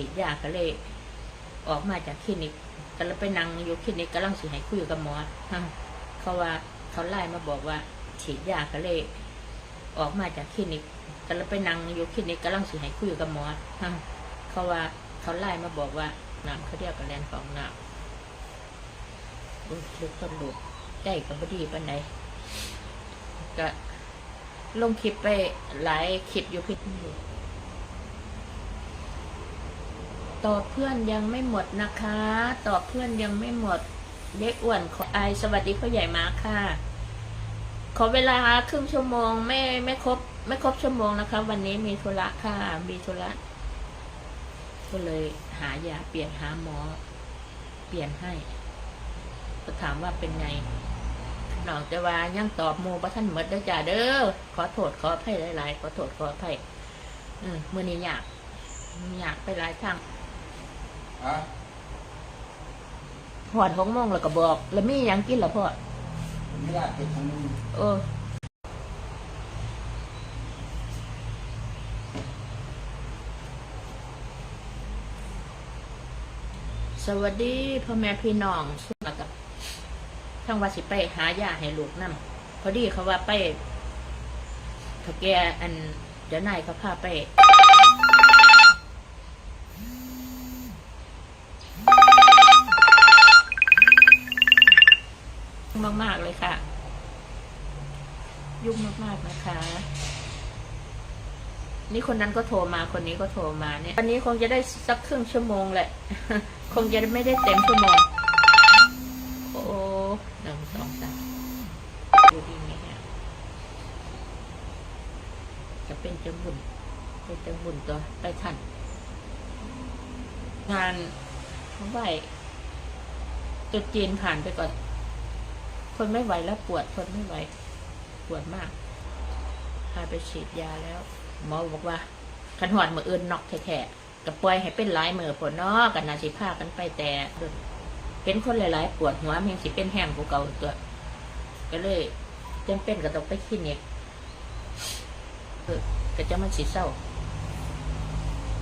ฉีดยาก็เลย ออกมาจากคลินิกก็เลยไปนั่งอยู่คลินิกกำลังสิให้คุยกับหมอเขาว่าเขาไล่มาบอกว่า ฉีดยาก็เลย ออกมาจากคลินิกก็เลยไปนั่งอยู่คลินิกกำลังสิให้คุยกับหมอเขาว่าเขาไล่มาบอกว่าน้ำเขาเรียกกับแลนของน้ำอุ๊ยลูกคนลูกใจกับบดีปันไหนก็ลงคลิปไปหลายคลิปอยู่พี่ ตอบเพื่อนยังไม่หมดนะคะ ตอบเพื่อนยังไม่หมดเด็กอ้วนขอไอายสวัสดีพ่อใหญ่มาค่ะ ขอเวลาครึ่งชั่วโมงไม่ไม่ครบ ไม่ครบชั่วโมงนะคะ วันนี้มีธุระค่ะ มีธุระก็เลยหายาเปลี่ยนหาหมอ เปลี่ยนให้ก็ถามว่าเป็นไงน้องจะว่ายังตอบหมูประท่านหมดเด้จ้าเด้อขอโทษขออภัยหลายๆขอโทษขออภัยอืมมื่อนี้อยากอยากไปหลายทาง อะหอดหงโมงแล้วก็บอก แล้วมีหยังกินเหรอพ่อไม่ได้เป็นทางนึงเออสวัสดีพ่อแม่พี่น้องสุขกับทั้งว่าสิไปหายาให้ลูกนำพอดีเขาว่าไปเขาแกอันเดี๋ยวนายเขาพาไป มาก ๆ เลยค่ะ ยุ่งมาก ๆ นะคะ นี่คนนั้นก็โทรมาคนนี้ก็โทรมาเนี่ยวันนี้คงจะได้สักครึ่งชั่วโมงแหละ คงจะไม่ได้เต็มชั่วโมง โอ้หนึ่งสองสามดูดีไหมฮะจะเป็นจังบุญเป็นจังบุญตัวไปทันงานไหวจุดจีนผ่านไปก่อน ทนไม่ไหวแล้วปวดทนไม่ไหว ปวดมากพาไปฉีดยาแล้ว หมอบอกว่าขันหอดมืออื่นนอกแท้ๆกับปล่อยให้เป็นหลายมือผลนอกันนาสิพากันไปแต่เป็นคนหลาย ๆ ปวดหัวเพียงสิเป็นแห้งกูเก่าตัว ก็เลยจำเป็นก็ต้องไปคลินิกก็จะมันสิเศร้า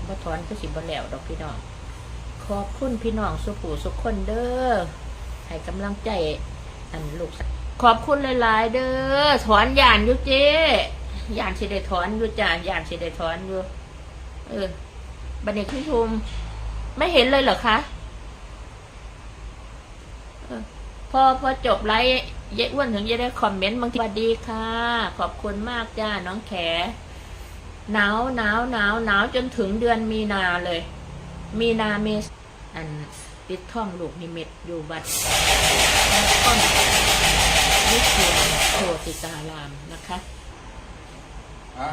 บ่ถอนก็สิบ่แล้วดอกพี่น้อง ขอบคุณพี่น้องสุปู่สุขคนเด้อให้กำลังใจ อันลูกขอบคุณหลายๆเด้อถอนยานอยู่เจ๊ยานสิได้ถอนอยู่จ้ายานสิได้ถอนอยู่เออบันเด็กพี่ชุมไม่เห็นเลยเหรอคะออพอพอจบไลฟ์เยอ้วนถึงจะได้คอมเมนต์บางทีสวัสดีค่ะ ขอบคุณมากจ้าน้องแขหนาวหนาวหนาวหนาวจนถึงเดือนมีนาเลย มีนาเมษอันติดท่องลูกนิมิตอยู่วัด ต้นวิเชียนโชติการามนะคะอะ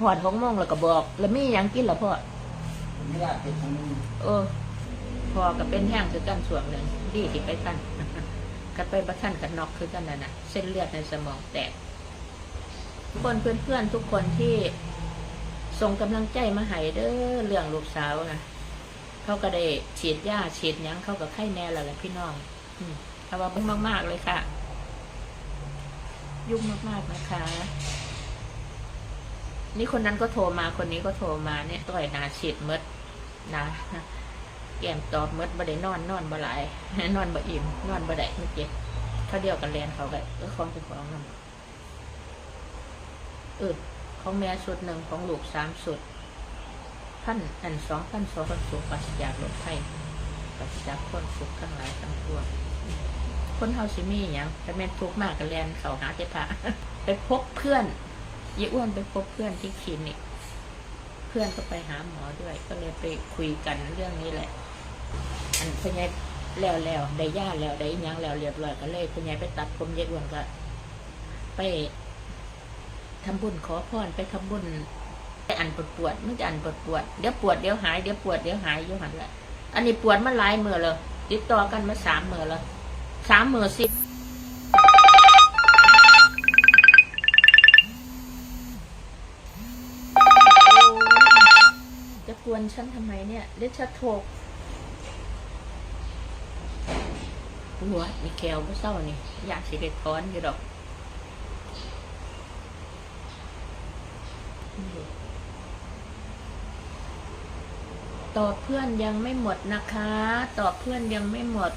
หอดหงโมงแล้วก็บอก แล้วมีหยังกินเหรอพ่อไม่ได้เป็นทางนึงเออ พอก็เป็นแห้งคือกันส่วนหนึ่งดีที่ไปตั้นก็ไปประทันกันนอกคือกันนั่นนะเส้นเลือดในสมองแตกทุกคนเพื่อนๆทุกคนที่ส่งกำลังใจมาให้เด้อเรื่องลูกสาวนะ เขาก็ได้ฉีดยาฉีดยังเขาก็ไข้แน่แล้วแหละพี่น้องอืมเอาว่าบิ่งมาก ๆ เลยค่ะ ยุ่งมากๆนะคะ นี่คนนั้นก็โทรมาคนนี้ก็โทรมาเนี่ยต่อยหนาฉีดมดนะแกมตอบมดบ่ได้นอนนอนบ่หลายนอนบ่อิ่มนอนบ่ได้เมื่อกี้เขาเดียวกันแลนเขาแบบเออของเป็นของนั่นเออของแม่ชุดหนึ่งของลูกสามชุด พันอันสองพันสองพันสูงปราศจากโรคไข้ปราศจากคนสุขทั้งหลายทั้งปวงคนเฮาสิมีอย่างแต่แม่นทุกมากกันแลนเขาหาเจ้าพระไปพบเพื่อนยี่อ้วนไปพบเพื่อนที่คลินิกเพื่อนก็ไปหาหมอด้วย ก็เลยไปคุยกันเรื่องนี้แหละ อันพญายแล้วแล้วได้ย่าแล้วได้ยังแล้วเรียบร้อยก็เลยพญายไปตัดผมยายอ้วนก็ ไปทำบุญขอพรไปทำบุญ อันปวดปวดมันจะอันปวดปวดเดี๋ยวปวดเดี๋ยวหายเดี๋ยวปวดเดี๋ยวหายอยู่หันแหละอันนี้ปวดมาหลายมือเลยติดต่อกันมาสามมือแล้วสามมือสิจะกวนฉันทำไมเนี่ยเดี๋ยวฉันโทรหัวมีแกวก็เศร้านี่อยากสิเด็ดถอนอยู่ดอก ตอบเพื่อนยังไม่หมดนะคะ ตอบเพื่อนยังไม่หมด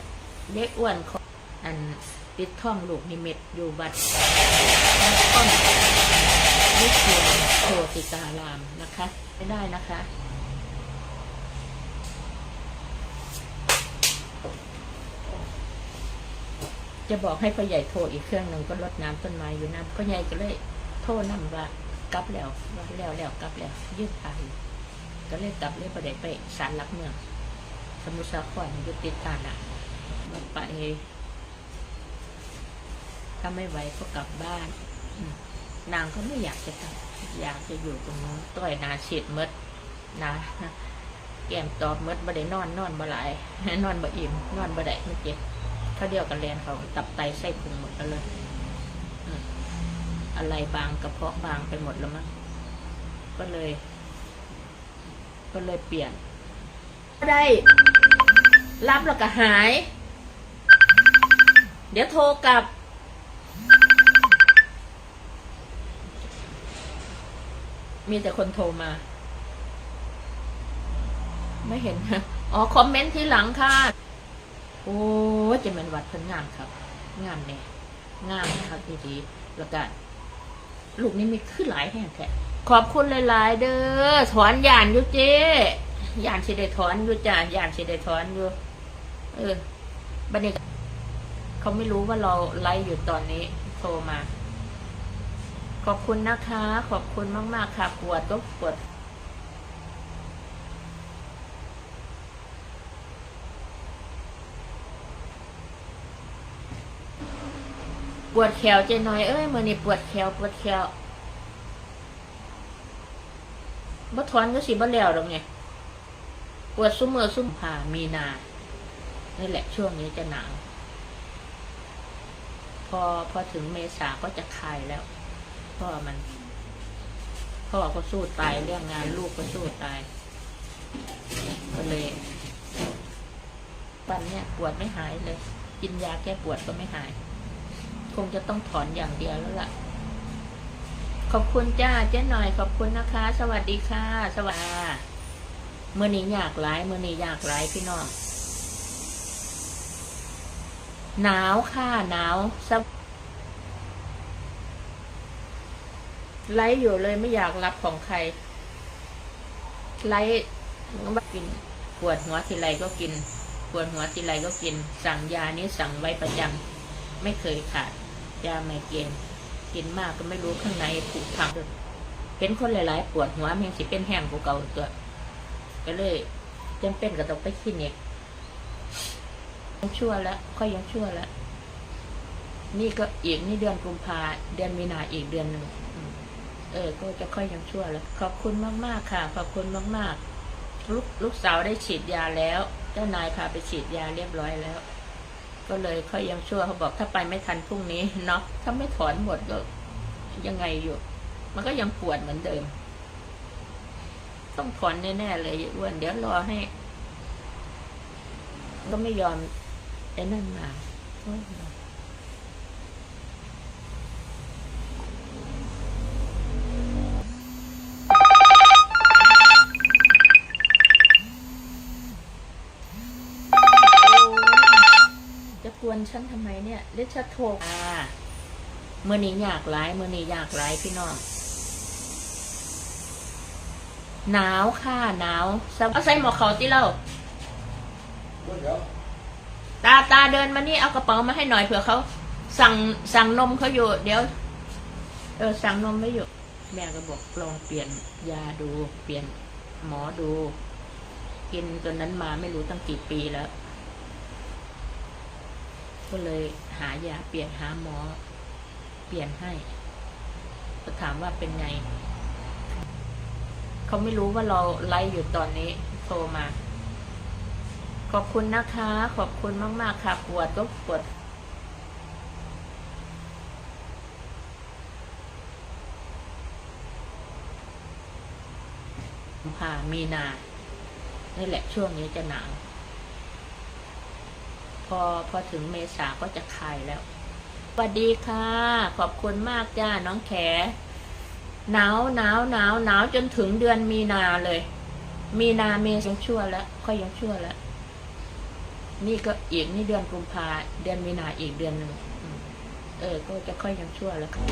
เล็กอ้วนขออันติดท่องลูกนิมิตอยู่วัดต้นวิเชียนโชติการามนะคะ ไม่ได้นะคะจะบอกให้พ่อใหญ่โทรอีกเครื่องหนึ่งก็รดน้ำต้นไม้อยู่น้ำพ่อใหญ่ก็เลยโทรนำว่ากลับแล้วว่าแล้วแล้วกลับแล้วยืดทาง ก็เลยกลับเลยประเดี๋ยวไปสารหลักเมืองสมุทรสาครยุติธานะไป ถ้าไม่ไหวก็กลับบ้าน นางก็ไม่อยากจะกลับอยากจะอยู่ตรงนู้นต้อยนาเฉีดมดนะแก้มตอบมดบ่ได้นอนนอนบ่หลายนอนบ่อิ่มนอนบ่ได้ไม่เจ็บเขาเดียวกันแลนเขาตับไตไส้พุงหมดแล้วเลยอะไรบางกระเพาะบางไปหมดแล้วมั้งก็เลย ก็เลยเปลี่ยนได้รับแล้วก็หาย เดี๋ยวโทรกลับ มีแต่คนโทรมา ไม่เห็นอ๋อ คอมเมนต์ทีหลังค่ะ โอ้จะเป็นวัดเพิ่นงามครับ งามเนี่ยงามครับดีๆแล้วก็ลูกนี้มีขึ้นหลายแห่งแท้ ขอบคุณหลาย ๆ เด้อถอนหยานอยู่เจ้ยานสิได้ถอนอยู่จ้ายานสิได้ถอนอยู่ เออบันนี้เขาไม่รู้ว่าเราไลฟ์อยู่ตอนนี้โทรมา ขอบคุณนะคะ ขอบคุณมาก ๆ ค่ะปวดก็ปวดปวดแขวเจน้อยเอ้ยมือนี้ปวดแขวปวดแขว บ่ถอนก็สิบ่แล้วหรอกไงปวดซุ่มเมื่อซุ่มผ่ามีนา นี่แหละช่วงนี้จะหนาว พอพอถึงเมษาก็จะคลายแล้วพ่อมันพ่อก็สู้ตายเรื่องงานลูกก็สู้ตาย ก็เลยปันเนี่ยปวดไม่หายเลย กินยาแก้ปวดก็ไม่หาย คงจะต้องถอนอย่างเดียวแล้วล่ะ ขอบคุณจ้าเจ๊หน่อยขอบคุณนะคะ สวัสดีค่ะ สวัสดีเมื่อนี้อยากไลฟ์เมื่อนี้อยากไลฟ์พี่น้องหนาวค่ะหนาวสไลฟ์อยู่เลยไม่อยากรับของใคร ไลฟ์ว่ากินปวดหัวทีไรก็กินปวดหัวทีไรก็กิน สั่งยานี้สั่งไว้ประจำไม่เคยขาดยาไมเกรน กินมากก็ไม่รู้ข้างในผุพังเห็นคนหลาย ๆ ปวดหัวมันสิเป็นแห้งกว่าเก่าตัวก็เลยจำเป็นก็ต้องไปคลินิกยังชั่วแล้วค่อยยังชั่วแล้วนี่ก็อีกนี่เดือนกุมภาเดือนมีนาอีกเดือนหนึ่งเออ ก็จะค่อยยังชั่วแล้ว ขอบคุณมาก ๆ ค่ะ ขอบคุณมาก ๆ ลูกลูกสาวได้ฉีดยาแล้ว เจ้านายพาไปฉีดยาเรียบร้อยแล้ว ก็เลยค่อยยังชั่วเขาบอกถ้าไปไม่ทันพรุ่งนี้เนาะถ้าไม่ถอนหมดก็ยังไงอยู่ มันก็ยังปวดเหมือนเดิม ต้องถอนแน่ๆเลยอ้วนเดี๋ยวรอให้ ก็ไม่ยอมไอ้นั่นมา ฉันทำไมเนี่ยเดี๋ยวจะโทรอ่าเมื่อนี้อยากไลฟ์เมื่อนี้อยากไลฟ์พี่น้องหนาวค่ะหนาวสบเอาใส่หมวกเขาที่เราเดี๋ยวตาตาเดินมานี่เอากระเป๋ามาให้หน่อยเผื่อเขาสั่งสั่งนมเขาอยู่ เดี๋ยว เออสั่งนมไม่อยู่ แม่ก็บอกลองเปลี่ยนยาดู เปลี่ยนหมอดู กินตัวนั้นมาไม่รู้ตั้งกี่ปีแล้ว ก็เลยหายาเปลี่ยนหาหมอ เปลี่ยนให้ก็ถามว่าเป็นไง เขาไม่รู้ว่าเราไลฟ์อยู่ตอนนี้โทรมา ขอบคุณนะคะ ขอบคุณมาก ๆ ค่ะปวดก็ปวดผ่ามีนานี่แหละช่วงนี้จะหนาว พอพอถึงเมษาก็จะคลายแล้วสวัสดีค่ะ ขอบคุณมากจ้าน้องแขหนาวหนาวหนาวหนาวจนถึงเดือนมีนาเลย มีนาเมษยังชั่วแล้วค่อยยังชั่วแล้วนี่ก็อีกนี่เดือนกุมภาเดือนมีนาอีกเดือนหนึ่งเออ ก็จะค่อยยังชั่วแล้วค่ะ